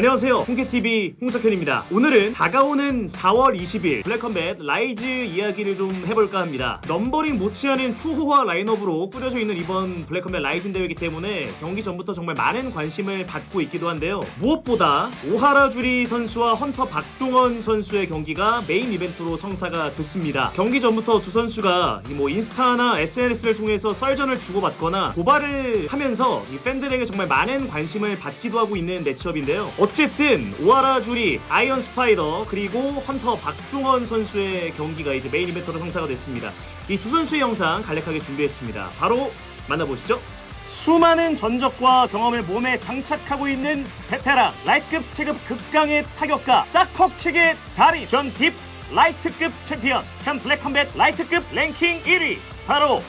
안녕하세요. 홍케TV 홍석현입니다. 오늘은 다가오는 4월 20일 블랙컴뱃 라이즈 이야기를 좀 해볼까 합니다. 넘버링 못지않은 초호화 라인업으로 꾸려져 있는 이번 블랙컴뱃 라이즈 대회이기 때문에 경기 전부터 정말 많은 관심을 받고 있기도 한데요. 무엇보다 오하라 주리 선수와 헌터 박종원 선수의 경기가 메인 이벤트로 성사가 됐습니다. 경기 전부터 두 선수가 이뭐 인스타나 SNS를 통해서 썰전을 주고받거나 고발을 하면서 이 팬들에게 정말 많은 관심을 받기도 하고 있는 매치업인데요. 어쨌든 오하라 주리, 아이언 스파이더 그리고 헌터 박종원 선수의 경기가 이제 메인 이벤트로 성사가 됐습니다. 이 두 선수의 영상 간략하게 준비했습니다. 바로 만나보시죠. 수많은 전적과 경험을 몸에 장착하고 있는 베테랑 라이트급 체급 극강의 타격가 사커킥의 달인 전딥 라이트급 챔피언 현 블랙컴뱃 라이트급 랭킹 1위 바로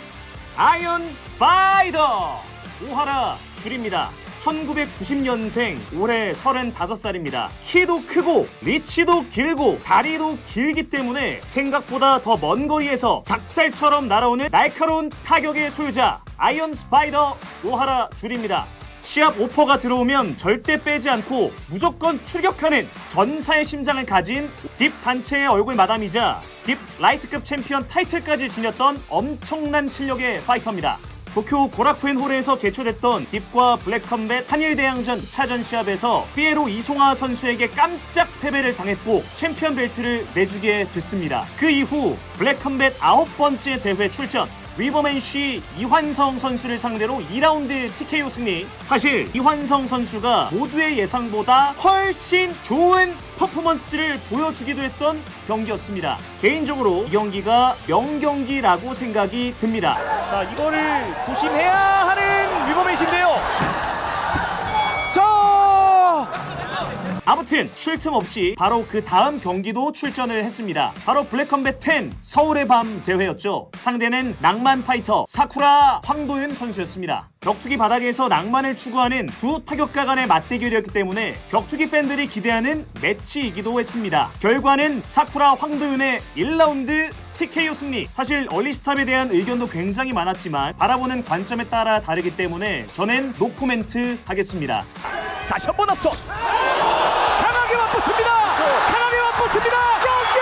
아이언 스파이더 오하라 줄입니다. 1990년생 올해 35살입니다. 키도 크고 리치도 길고 다리도 길기 때문에 생각보다 더 먼 거리에서 작살처럼 날아오는 날카로운 타격의 소유자 아이언 스파이더 오하라 줄입니다. 시합 오퍼가 들어오면 절대 빼지 않고 무조건 출격하는 전사의 심장을 가진 딥 단체의 얼굴 마담이자 딥 라이트급 챔피언 타이틀까지 지녔던 엄청난 실력의 파이터입니다. 도쿄 고라쿠엔 홀에서 개최됐던 딥과 블랙컴뱃 한일대항전 2차전 시합에서 피에로 이송아 선수에게 깜짝 패배를 당했고 챔피언 벨트를 내주게 됐습니다. 그 이후 블랙컴뱃 아홉 번째 대회 출전 위버맨시 이환성 선수를 상대로 2라운드 TKO 승리. 사실 이환성 선수가 모두의 예상보다 훨씬 좋은 퍼포먼스를 보여주기도 했던 경기였습니다. 개인적으로 이 경기가 명경기라고 생각이 듭니다. 자 이거를 조심해야 하는 위버맨신데요. 아무튼 쉴 틈 없이 바로 그 다음 경기도 출전을 했습니다. 바로 블랙컴뱃 10 서울의 밤 대회였죠. 상대는 낭만 파이터 사쿠라 황도윤 선수였습니다. 격투기 바닥에서 낭만을 추구하는 두 타격가 간의 맞대결이었기 때문에 격투기 팬들이 기대하는 매치이기도 했습니다. 결과는 사쿠라 황도윤의 1라운드 TKO 승리. 사실 얼리스탑에 대한 의견도 굉장히 많았지만 바라보는 관점에 따라 다르기 때문에 저는 노코멘트 하겠습니다. 다시 한 번 앞서 강하게 맞붙습니다. 강하게 맞붙습니다. 경기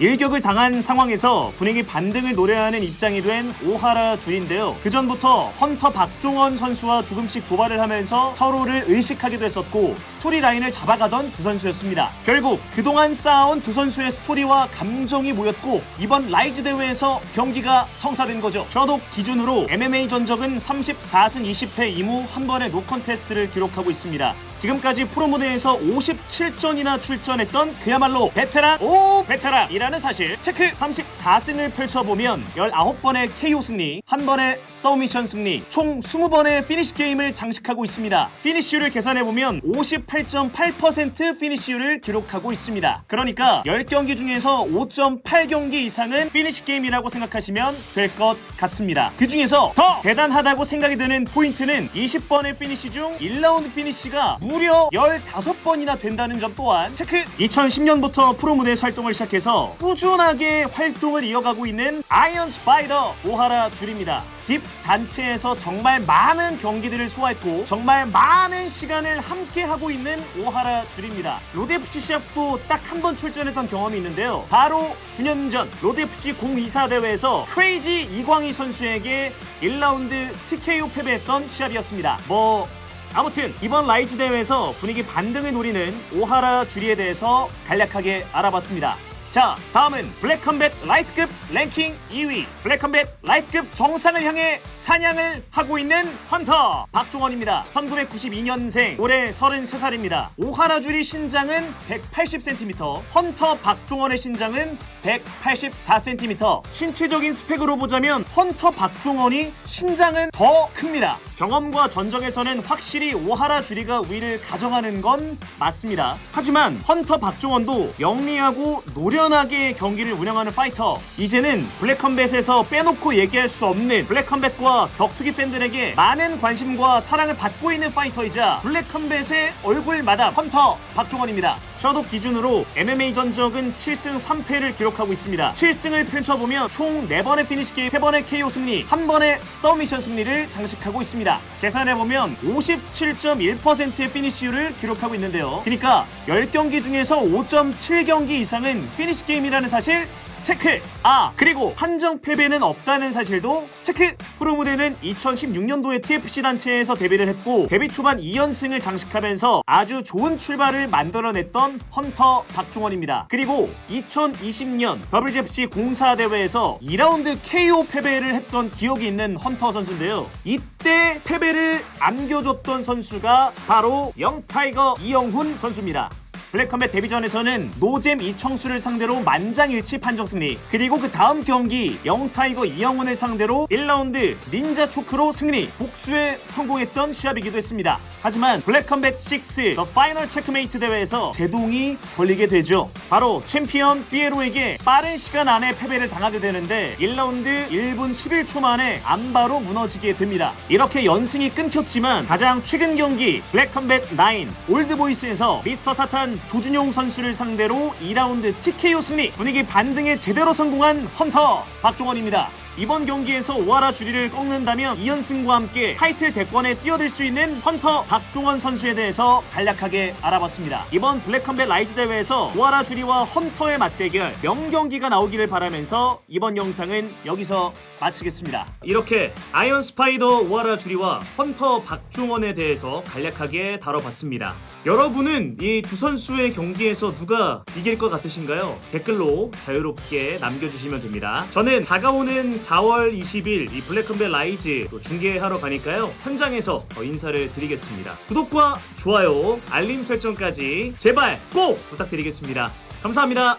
일격을 당한 상황에서 분위기 반등을 노려하는 입장이 된 오하라 줄인데요. 그 전부터 헌터 박종원 선수와 조금씩 도발을 하면서 서로를 의식하기도 했었고 스토리 라인을 잡아가던 두 선수였습니다. 결국 그동안 쌓아온 두 선수의 스토리와 감정이 모였고 이번 라이즈 대회에서 경기가 성사된 거죠. 저도 기준으로 MMA 전적은 34승 20패 2무 한 번의 노컨테스트를 기록하고 있습니다. 지금까지 프로 무대에서 57전이나 출전했던 그야말로 베테랑 오 베테랑이라 는 사실 체크 34승을 펼쳐보면 19번의 KO 승리, 한 번의 서미션 승리, 총 20번의 피니시 게임을 장식하고 있습니다. 피니시율을 계산해보면 58.8% 피니시율을 기록하고 있습니다. 그러니까 10경기 중에서 5.8경기 이상은 피니시 게임이라고 생각하시면 될 것 같습니다. 그 중에서 더 대단하다고 생각이 드는 포인트는 20번의 피니시 중 1라운드 피니시가 무려 15번이나 된다는 점 또한 체크 2010년부터 프로 무대에서 활동을 시작해서 꾸준하게 활동을 이어가고 있는 아이언 스파이더 오하라 줄입니다. 딥 단체에서 정말 많은 경기들을 소화했고 정말 많은 시간을 함께 하고 있는 오하라 줄입니다. 로드FC 시합도 딱 한 번 출전했던 경험이 있는데요. 바로 9년 전 로드FC 024 대회에서 크레이지 이광희 선수에게 1라운드 TKO 패배했던 시합이었습니다. 뭐 아무튼 이번 라이즈 대회에서 분위기 반등을 노리는 오하라 주리에 대해서 간략하게 알아봤습니다. 자, 다음은 블랙컴뱃 라이트급 랭킹 2위 블랙컴뱃 라이트급 정상을 향해 사냥을 하고 있는 헌터 박종원입니다. 1992년생 올해 33살입니다. 오하라 주리 신장은 180cm, 헌터 박종원의 신장은 184cm. 신체적인 스펙으로 보자면 헌터 박종원이 신장은 더 큽니다. 경험과 전적에서는 확실히 오하라 주리가 우위를 가져가는 건 맞습니다. 하지만 헌터 박종원도 영리하고 노 련하게 경기를 운영하는 파이터. 이제는 블랙컴뱃에서 빼놓고 얘기할 수 없는 블랙컴뱃과 격투기 팬들에게 많은 관심과 사랑을 받고 있는 파이터이자 블랙컴뱃의 얼굴 마담 헌터 박종원입니다. 셔독 기준으로 MMA 전적은 7승 3패를 기록하고 있습니다. 7승을 펼쳐보면 총 4번의 피니시 게임, 3번의 KO 승리, 1번의 서미션 승리를 장식하고 있습니다. 계산해보면 57.1%의 피니시율을 기록하고 있는데요. 그러니까 10경기 중에서 5.7경기 이상은 피니시 게임이라는 사실 체크! 아, 그리고 한정 패배는 없다는 사실도 체크! 프로무대는 2016년도에 TFC 단체에서 데뷔를 했고 데뷔 초반 2연승을 장식하면서 아주 좋은 출발을 만들어냈던 헌터 박종원입니다. 그리고 2020년 WGFC 공사 대회에서 2라운드 KO 패배를 했던 기억이 있는 헌터 선수인데요. 이때 패배를 안겨줬던 선수가 바로 영타이거 이영훈 선수입니다. 블랙컴뱃 데뷔전에서는 노잼 이청수를 상대로 만장일치 판정 승리. 그리고 그 다음 경기 영타이거 이영훈을 상대로 1라운드 닌자 초크로 승리. 복수에 성공했던 시합이기도 했습니다. 하지만 블랙컴뱃 6 더 파이널 체크메이트 대회에서 제동이 걸리게 되죠. 바로 챔피언 피에로에게 빠른 시간 안에 패배를 당하게 되는데 1라운드 1분 11초 만에 안바로 무너지게 됩니다. 이렇게 연승이 끊겼지만 가장 최근 경기 블랙컴뱃 9 올드보이스에서 미스터 사탄 조준용 선수를 상대로 2라운드 TKO 승리 분위기 반등에 제대로 성공한 헌터 박종원입니다. 이번 경기에서 오하라 주리를 꺾는다면 2연승과 함께 타이틀 대권에 뛰어들 수 있는 헌터 박종원 선수에 대해서 간략하게 알아봤습니다. 이번 블랙컴뱃 라이즈 대회에서 오하라 주리와 헌터의 맞대결 명경기가 나오기를 바라면서 이번 영상은 여기서 마치겠습니다. 이렇게 아이언 스파이더 오하라 주리와 헌터 박종원에 대해서 간략하게 다뤄봤습니다. 여러분은 이 두 선수의 경기에서 누가 이길 것 같으신가요? 댓글로 자유롭게 남겨주시면 됩니다. 저는 다가오는 4월 20일 이 블랙컴뱃 라이즈 또 중계하러 가니까요. 현장에서 더 인사를 드리겠습니다. 구독과 좋아요, 알림 설정까지 제발 꼭 부탁드리겠습니다. 감사합니다.